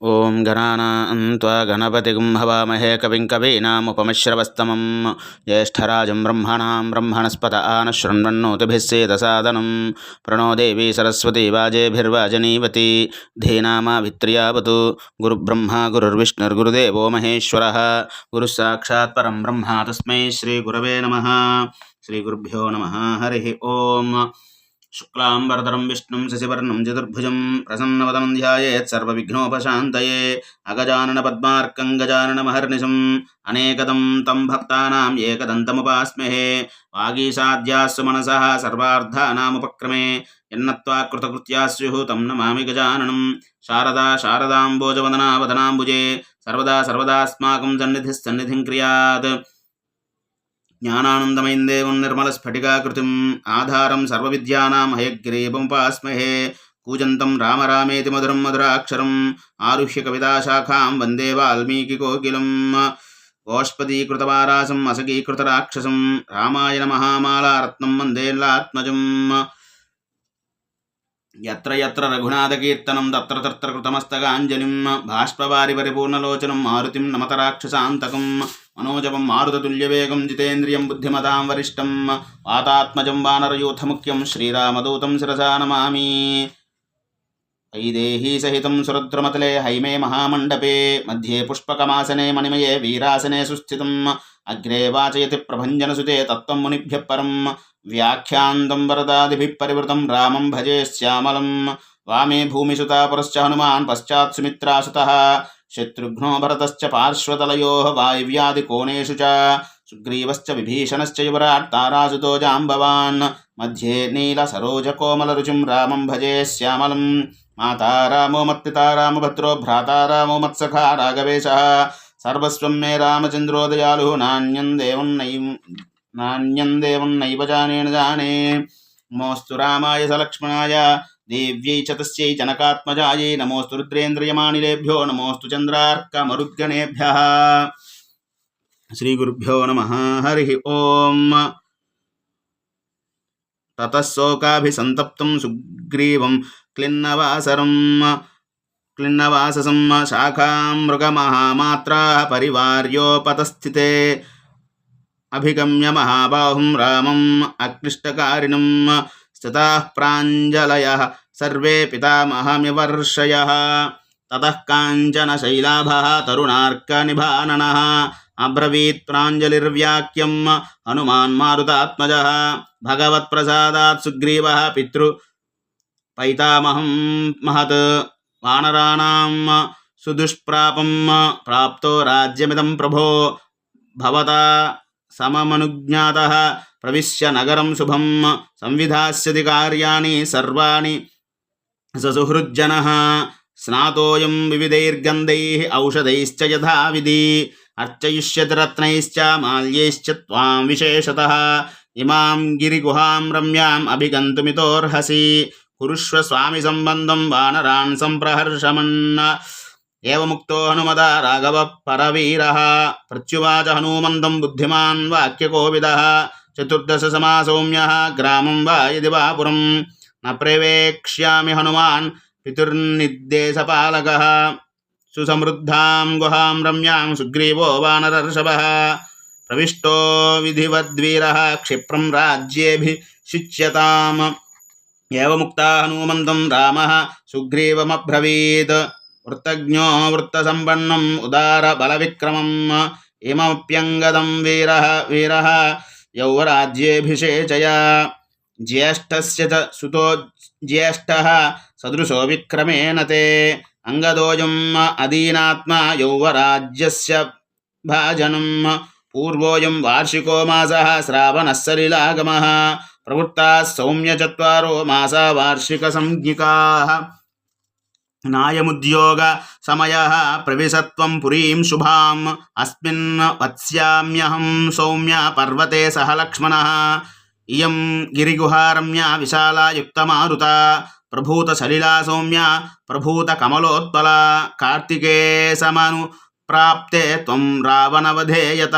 ఓం గణానాం త్వా గణపతిగం హవామహే కవిం కవీనాముపమశ్రవస్తమం జ్యేష్టరాజం బ్రహ్మణాం బ్రహ్మణస్పత ఆన శృణ్వన్నోతిభిస్సేదసాదనం ప్రణో దేవీ సరస్వతి వాజేభిర్వాజనీవతి ధీనామావిత్ర్యావతు గురుబ్రహ్మ గురుర్విష్ణుర్గురుదేవో మహేశ్వర గురుసాక్షాత్పరం బ్రహ్మ తస్మై శ్రీగురవే నమ శ్రీగురుభ్యో నమ హరి ఓం శుక్లాంబరదరం విష్ణుం శశివర్ణం చతుర్భుజం ప్రసన్నవదనం ధ్యాయేత్ సర్వవిఘ్నోపశాంతయే అగజానన పద్మార్కం గజానన మహర్నిశం అనేకదం తం భక్తానాం ఏకదంతముపాస్మహే వాగీషాధ్యాస్సు మనస సర్వార్థానాముపక్రమే ఎన్నత్వా కృతకృత్యా స్యుః తం నమామి గజాననం శారదా శారదాంబోజవదనా వదనాంబుజే సర్వదా సర్వదాస్మాకం సన్నిధిస్సన్నిధిం క్రియాత్ జ్ఞానానందమయం దేవం నిర్మలస్ఫటికాకృతిం ఆధారం సర్వవిద్యానాం హయగ్రీపంపాస్మహే కూజంతం రామరామేతి మధురం మధురాక్షరం ఆరుహ్య కవితాశాఖాం వందే వాల్మీకికోకిలం గోష్పదీకృతవారాసం అసగీకృతరాక్షసం రామాయణ మహామాలారత్నం వందేల్లాత్మజం ఎత్ర ఎత్ర రఘునాథకీర్తనం తత్ర తత్ర కృతమస్తకాంజలిం. బాష్పవారి పరిపూర్ణలోచనం మారుతిం నమతరాక్షసాంతకం మనోజవం మారుతతుల్యవేగం జితేంద్రియం బుద్ధిమతాం వరిష్టం వాతాత్మజం వానరయూథముఖ్యం శ్రీరామదూతం శిరసా నమామి ఐదేహీ సహితం సురద్రమతలే హైమే మహామండపే మధ్యే పుష్పకమాసనే మణిమయే వీరాసనే సుస్థితం అగ్రే వాచయతి ప్రభంజనసుతే తత్వం మునిభ్య పరం వ్యాఖ్యాంతం వరదాదిభిः పరివృతం రామం భజే శ్యామలం వామే భూమిసుతాపురశ్చ హనుమాన్ పశ్చాత్ సుమిత్రాసుతః శత్రుఘ్నో భరతశ్చ పార్శ్వతలయో వాయువ్యాదికోణేషు చ. సుగ్రీవశ్చ విభీషణశ్చ యువరాట్ తారాజుతో జాంబవాన్. మధ్యే నీల సరోజ కోమల రుచిం రామం భజే శ్యామలం. మాతారామో రామో భద్రో భ్రాతారామో మత్సఖా రాఘవేశ సర్వస్వం మే రామచంద్రోదయాలు నాణ్యం దేవం నాణ్యం దేవం నైవ జానేన జానే. మోస్తు రామాయ సలక్ష్మణాయ దేవ్యై చతస్యై జనకాత్మజాయై నమోస్తు రుద్రేంద్రియమాణిలేభ్యో నమోస్తు చంద్రార్కమరుద్గణేభ్య శ్రీగురుభ్యో నమ హరి ఓం తతశోకాభిసంతప్తం సుగ్రీవం క్లిన్నవాసరం క్లిన్నవాససం శాఖామృగమహామాత్రా పరివార్యోపతస్థితే అభిగమ్య మహాబాహుం రామం అక్లిష్టకారిణం स्थितः प्राञ्जलयः सर्वे पितामहमिवर्षयः ततः काञ्चनशैलाभः तरुणार्कनिभाननः अब्रवीत् प्राञ्जलिर्व्याख्यम् हनुमान् मारुतात्मजः भगवत्प्रसादात् सुग्रीवः पितृ पैतामहं महत् वानराणां सुदुष्प्रापं प्राप्तो राज्यमिदं प्रभो भवता सममनुज्ञातः ప్రవిశ్య నగరం శుభం సంవిధాస్యతి కార్యాణి సర్వాణి ససుహృజ్జన స్నాతోయం వివిధైర్గంధై ఔషధైశ్చ యథావిధి అర్చయిష్యతిరత్నైశ్చ మాల్యైశ్చ త్వాం విశేషత ఇమాం గిరిగుహాం రమ్యాం అభిగంతుమితోర్హసి కురుష్వ స్వామి సంబంధం వానరాన్ సంప్రహర్షమన్న ఏవముక్తో హనుమద రాఘవ పరవీర ప్రత్యువాచ హనుమంతం బుద్ధిమాన్ వాక్యకోవిద वाक्यकोविदः चतुर्दशसमासौम्यः ग्रामं वा यदि वा पुरं न प्रवेक्ष्यामि हनुमान् पितुर्निर्देशपालकः सुसमृद्धां गुहां रम्यां सुग्रीवो वानरर्षभः प्रविष्टो विधिवद्वीरः क्षिप्रं राज्येऽभिषिच्यताम् एवमुक्ता हनूमन्तं रामः सुग्रीवमब्रवीत् वृत्तज्ञो वृत्तसम्पन्नम् उदारबलविक्रमम् इमप्यङ्गदं वीरः वीरः यौवराज्येऽभिषेचय ज्येष्ठस्य च सुतो ज्येष्ठः सदृशो विक्रमेण ते अङ्गदोऽयम् अदीनात्मा यौवराज्यस्य भाजनं पूर्वोऽयं वार्षिको मासः श्रावणः सलिलागमः प्रवृत्ताः सौम्यचत्वारो मासा वार्षिकसंज्ञिकाः నాయముద్యోగ సమయ ప్రవిశత్వం పురీం శుభాం అస్మిన్ వత్స్యామ్యహం సౌమ్య పర్వతే సహ లక్ష్మణ ఇయం గిరిగుహారమ్య విశాలాయుక్తమారుత ప్రభూత సలిలా సౌమ్య ప్రభూత కమలోత్పల కార్తికే సమను ప్రాప్తే త్వం రావణవధేయత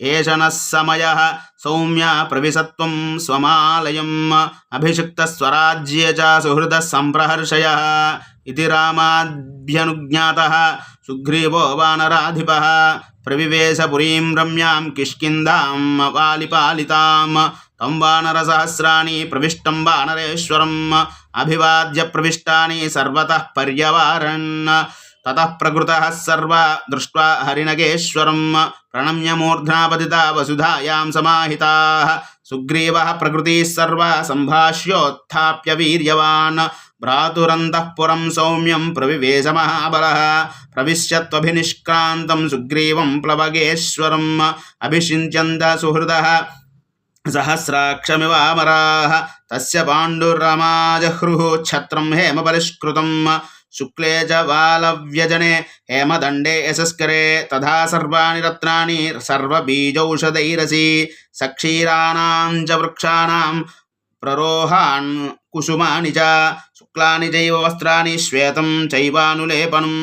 एष नः समयः सौम्य प्रविशत्वं स्वमालयम्। अभिषिक्तस्वराज्ये च सुहृदः सम्प्रहर्षयः इति रामाभ्यनुज्ञातः सुग्रीवो वानराधिपः। रम्या किलिपालिता तम वानर सहस्राणी प्रविष्ट वानरेश्वर अभिवाद्य प्रविष्टा सर्वतः पर्यवरण तत प्रकृत सर्व दृष्ट हरिनगेश्वरं प्रणम्य मूर्धना पतिता वसुधायां समाहिताः। सुग्रीव प्रकृति सर्व संभाष्योत्थाप्य वीर्यवान्। भ्रातुरन्तः पुरं सौम्यं प्रविवेशमहाबलः प्रविश्यत्वभिनिष्क्रान्तं सुग्रीवं प्लवगेश्वरम्। अभिषिञ्चन्त सुहृदः सहस्राक्षमिवामराः। तस्य पाण्डुरामाजहृः छत्रं हेमपरिष्कृतम्। శుక్లే చ బాలవ్యజనే హేమదండే యశస్కరే తథా సర్వాణి రత్నాని సర్వబీజౌషధైరసి సక్షీరాణాం చ వృక్షాణాం ప్రరోహాన్ కుసుమాని చ శుక్లాని చైవ వస్త్రాని శ్వేతం చైవానులేపనం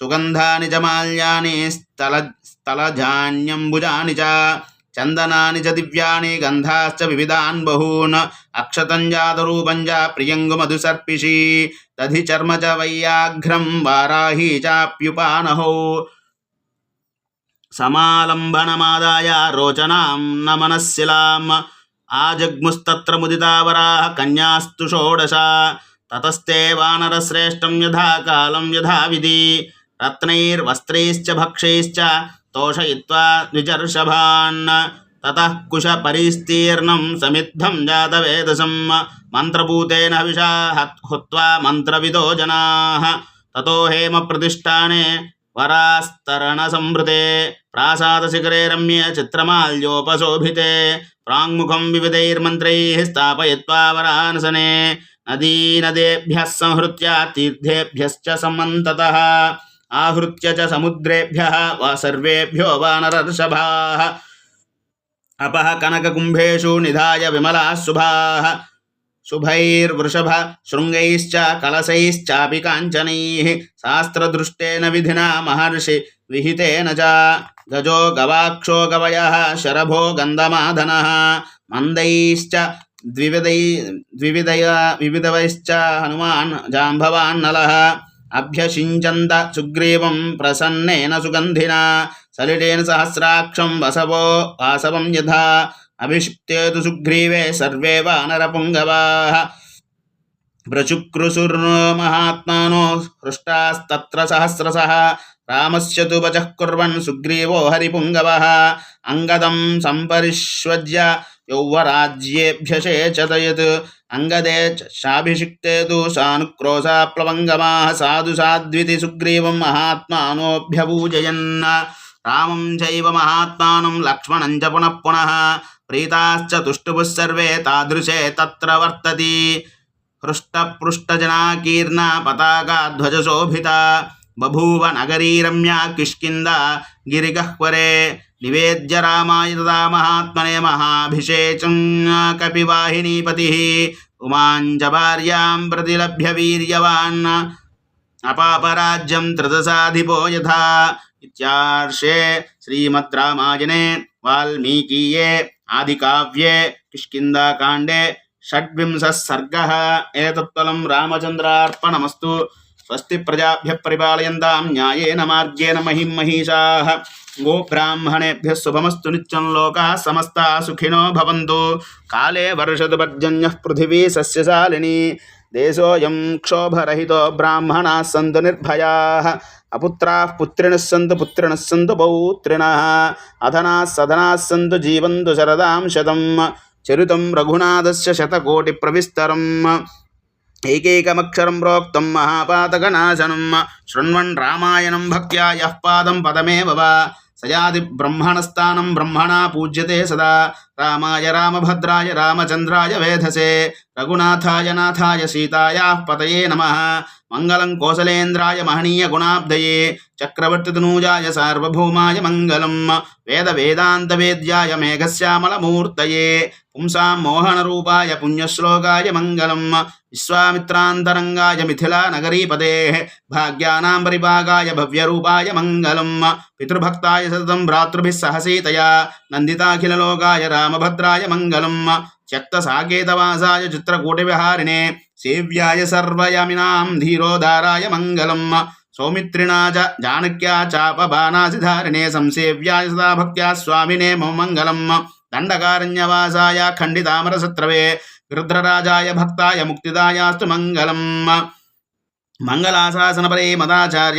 సుగంధాని చ మాల్యాని స్థల స్థలజాన్యంబుజాని చ చందనాని చ దివ్యాని గంధాశ్చ వివిధాన్ బహూన్ అక్షతం జాతరూపం చ ప్రియంగుమధుసర్పిషి దధి दधि चर्म च वैयाघ्रम वाराही चाप्युपानहो। समालम्बनमादाय रोचनां न मनस्सिलाम् आजग्मुस्तत्र मुदिता वराः कन्यास्तु षोडशा। ततस्ते वानरश्रेष्ठं यथा कालं यथाविधि रत्नैर्वस्त्रैश्च भक्षैश्च तोषयित्वा द्विजर्षभान्। ततः कुशपरिस्तीर्णं समिद्धं जातवेदसं मन्त्रभूतेन हविषा हुत्वा मन्त्रविदो जनाः। ततो हेमप्रतिष्ठाने वरास्तरणसंभृते प्रासादशिखरे रम्ये चित्रमाल्योपशोभिते। प्राङ्मुखं विविधैर्मन्त्रैः स्थापयित्वा वरानसने नदीनदेभ्यः संहृत्य तीर्थेभ्यश्च समन्ततः। आहृत्य च समुद्रेभ्यः वा सर्वेभ्यो वानरर्षभाः అపహ కనకకుంభేషు నిధాయ విమలా శుభా. శుభైర్వృషభ శృంగైశ్చ కలశైశ్చాపి కాంచనై. శాస్త్రదృష్టేన విధినా మహర్షి విహితేన చ. గజో గవాక్షో గవయ శరభో గంధమాధన. మందైశ్చ ద్వివిధై ద్వివిధయ వివిధవైశ్చ హనుమాన్ జాంబవాన్నల అభ్యషించంద సుగ్రీవం ప్రసన్నేన సుగంధినా. సలిలేన సహస్రాక్షం వసవో వాసవం యథా. అభిషిక్తేతు సుగ్రీవే సర్వే వానరపుంగవాः. ప్రచుక్రుసుర్మహాత్మానో హృష్టాస్తత్ర సహస్రశः రామస్య తు వచః కుర్వన్ సుగ్రీవో హరిపుంగవः. అంగదం సంపరిష్వజ్య యౌవరాజ్యేభ్యషేచతయత్ అంగదే చ శాభిషిక్తే తు సానుక్రోశాప్లవంగమాः సాధు సాద్వితి సుగ్రీవం మహాత్మానోऽభ్యపూజయన్ రామం చైవ మహాత్మానం లక్ష్మణం చ పునః పునః ప్రీతాశ్చ తుష్టుపుः సర్వే తాదృశే తత్ర వర్తతి హృష్టపృష్టజనాకీర్ణ పతాకాధ్వజశోభిత బభూవ నగరీ రమ్యా కిష్కింద గిరిగహ్వరే నివేద్య రామాయ తదా మహాత్మనే మహాభిషేకం కపివాహినీపతి ఉమాంచ భార్యాం ప్రతిలభ్య వీర్యవాన్ అపాపరాజ్యం త్రిదశాధిపో యథా ఇత్యార్షే శ్రీమద్ రామాయణే వాల్మీకీయే ఆదికావ్యే కిష్కిందాకాండే షడ్వింశः सर्गः एतत्फलं रामचन्द्रार्पणमस्तु स्वस्ति प्रजाभ्यः परिपालयन्तां न्यायेन मार्गेण महिं महिषाः गोब्राह्मणेभ्यः शुभमस्तु नित्यं लोकाः समस्ताः सुखिनो भवन्तु काले वर्षतु पर्जन्यः पृथिवी सस्यशालिनी దేశోయం క్షోభరహితో బ్రాహ్మణ సంతు నిర్భయా అపుత్రా పుత్రిణ సంతు పుత్రిణ సంతు పౌత్రిణ అధనా సధనా సంతు జీవంతు శరదాం శతం చరితం రఘునాథస్య శతకోటి ప్రవిస్తరం. ఏకైకమక్షరం ప్రోక్తం మహాపాతకనాశనం శృణ్వన్ రామాయణం భక్త్యా యః పాదం పదమేవ సయాది బ్రహ్మణస్థానం బ్రహ్మణా పూజ్యతే సదా రామాయ రామభద్రాయ రామచంద్రాయ వేధసే. రఘునాథాయ నాథాయ సీతాయా పతయే నమ. మంగళం కోసలేంద్రాయ మహనీయ గుణాబ్దయే. చక్రవర్తితనూజాయ సార్వభౌమాయ మంగళం. వేద వేదాంత వేద్యాయ మేఘశ్యామలమూర్తయే. పుంసాం మోహనరూపాయ పుణ్యశ్లోకాయ మంగళం. విశ్వామిత్రాంతరంగాయ మిథిలా నగరీపదే భాగ్యానాం పరిభాగాయ భవ్యరూపాయ మంగళం. పితృభక్తాయ సతతం భ్రాతృభిः సహ సీతయా నందితాఖిలలోకాయ రామభద్రాయ మంగళం. త్యక్తసాకేతవాసాయ చిత్రకూటవిహారిణే. సేవ్యాయ సర్వయమినాం ధీరోధారాయ మంగళం. సౌమిత్రిణా చ జానక్యా చాపబాణాసిధారిణే సంసేవ్యాయ సదా భక్త్యా స్వామినే మమ మంగళం. దండకారణ్యవాసాయ ఖండితామరసత్రవే. గృధ్రరాజాయ భక్తాయ ముక్తిదాయాస్తు మంగళం. మంగళాశాసనపరే మదాచార్య